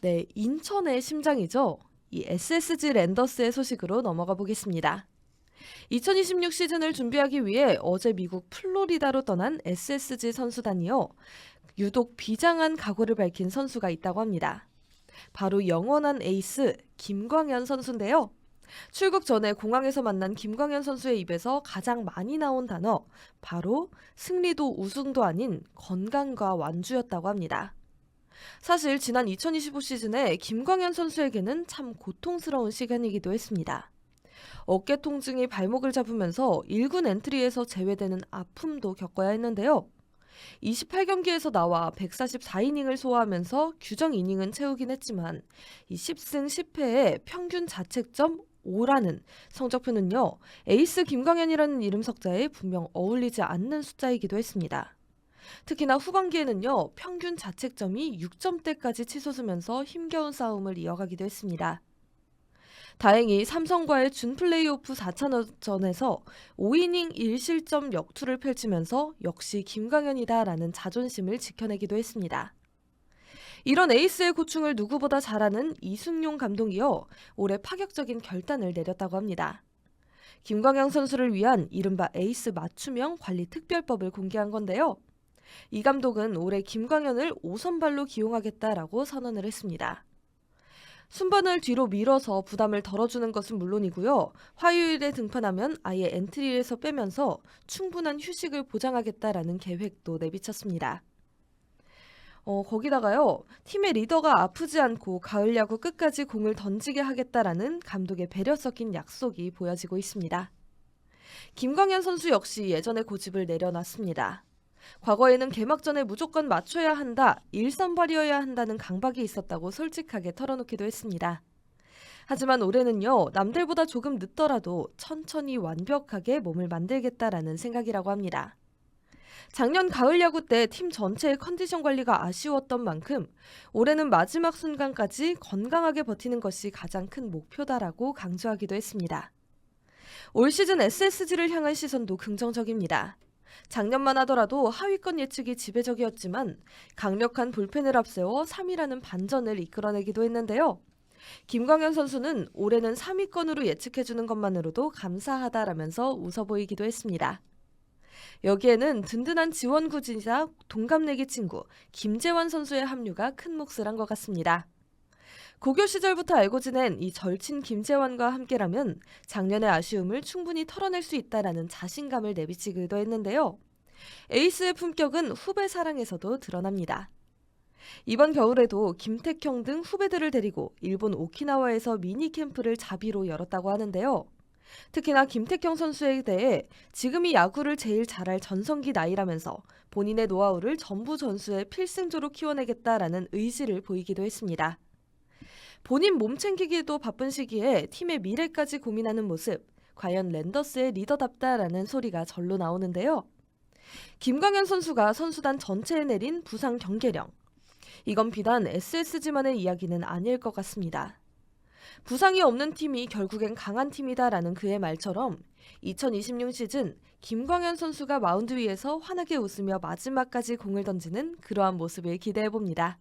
네, 인천의 심장이죠. 이 SSG 랜더스의 소식으로 넘어가 보겠습니다. 2026 시즌을 준비하기 위해 어제 미국 플로리다로 떠난 SSG 선수단이요. 유독 비장한 각오를 밝힌 선수가 있다고 합니다. 바로 영원한 에이스 김광현 선수인데요. 출국 전에 공항에서 만난 김광현 선수의 입에서 가장 많이 나온 단어 바로 승리도 우승도 아닌 건강과 완주였다고 합니다. 사실 지난 2025 시즌에 김광현 선수에게는 참 고통스러운 시간이기도 했습니다. 어깨 통증이 발목을 잡으면서 1군 엔트리에서 제외되는 아픔도 겪어야 했는데요. 28경기에서 나와 144이닝을 소화하면서 규정 이닝은 채우긴 했지만 이 10승 10패의 평균 자책점 5라는 성적표는요. 에이스 김광현이라는 이름 석자에 분명 어울리지 않는 숫자이기도 했습니다. 특히나 후반기에는요. 평균 자책점이 6점대까지 치솟으면서 힘겨운 싸움을 이어가기도 했습니다. 다행히 삼성과의 준 플레이오프 4차전에서 5이닝 1실점 역투를 펼치면서 역시 김광현이다라는 자존심을 지켜내기도 했습니다. 이런 에이스의 고충을 누구보다 잘 아는 이승용 감독이요. 올해 파격적인 결단을 내렸다고 합니다. 김광현 선수를 위한 이른바 에이스 맞춤형 관리 특별법을 공개한 건데요. 이 감독은 올해 김광현을 5선발로 기용하겠다라고 선언을 했습니다. 순번을 뒤로 밀어서 부담을 덜어주는 것은 물론이고요. 화요일에 등판하면 아예 엔트리에서 빼면서 충분한 휴식을 보장하겠다라는 계획도 내비쳤습니다. 어, 거기다가요, 팀의 리더가 아프지 않고 가을 야구 끝까지 공을 던지게 하겠다라는 감독의 배려 섞인 약속이 보여지고 있습니다. 김광현 선수 역시 예전의 고집을 내려놨습니다. 과거에는 개막전에 무조건 맞춰야 한다, 일선발이어야 한다는 강박이 있었다고 솔직하게 털어놓기도 했습니다. 하지만 올해는요, 남들보다 조금 늦더라도 천천히 완벽하게 몸을 만들겠다라는 생각이라고 합니다. 작년 가을 야구 때 팀 전체의 컨디션 관리가 아쉬웠던 만큼 올해는 마지막 순간까지 건강하게 버티는 것이 가장 큰 목표다라고 강조하기도 했습니다. 올 시즌 SSG를 향한 시선도 긍정적입니다. 작년만 하더라도 하위권 예측이 지배적이었지만 강력한 불펜을 앞세워 3위라는 반전을 이끌어내기도 했는데요. 김광현 선수는 올해는 3위권으로 예측해주는 것만으로도 감사하다라면서 웃어 보이기도 했습니다. 여기에는 든든한 지원 구지자 동갑내기 친구 김재환 선수의 합류가 큰 몫을 한 것 같습니다. 고교 시절부터 알고 지낸 이 절친 김재환과 함께라면 작년의 아쉬움을 충분히 털어낼 수 있다라는 자신감을 내비치기도 했는데요. 에이스의 품격은 후배 사랑에서도 드러납니다. 이번 겨울에도 김택형 등 후배들을 데리고 일본 오키나와에서 미니 캠프를 자비로 열었다고 하는데요. 특히나 김택형 선수에 대해 지금이 야구를 제일 잘할 전성기 나이라면서 본인의 노하우를 전부 전수의 필승조로 키워내겠다라는 의지를 보이기도 했습니다. 본인 몸 챙기기도 바쁜 시기에 팀의 미래까지 고민하는 모습, 과연 랜더스의 리더답다라는 소리가 절로 나오는데요. 김광현 선수가 선수단 전체에 내린 부상 경계령. 이건 비단 SSG만의 이야기는 아닐 것 같습니다. 부상이 없는 팀이 결국엔 강한 팀이다라는 그의 말처럼 2026 시즌 김광현 선수가 마운드 위에서 환하게 웃으며 마지막까지 공을 던지는 그러한 모습을 기대해 봅니다.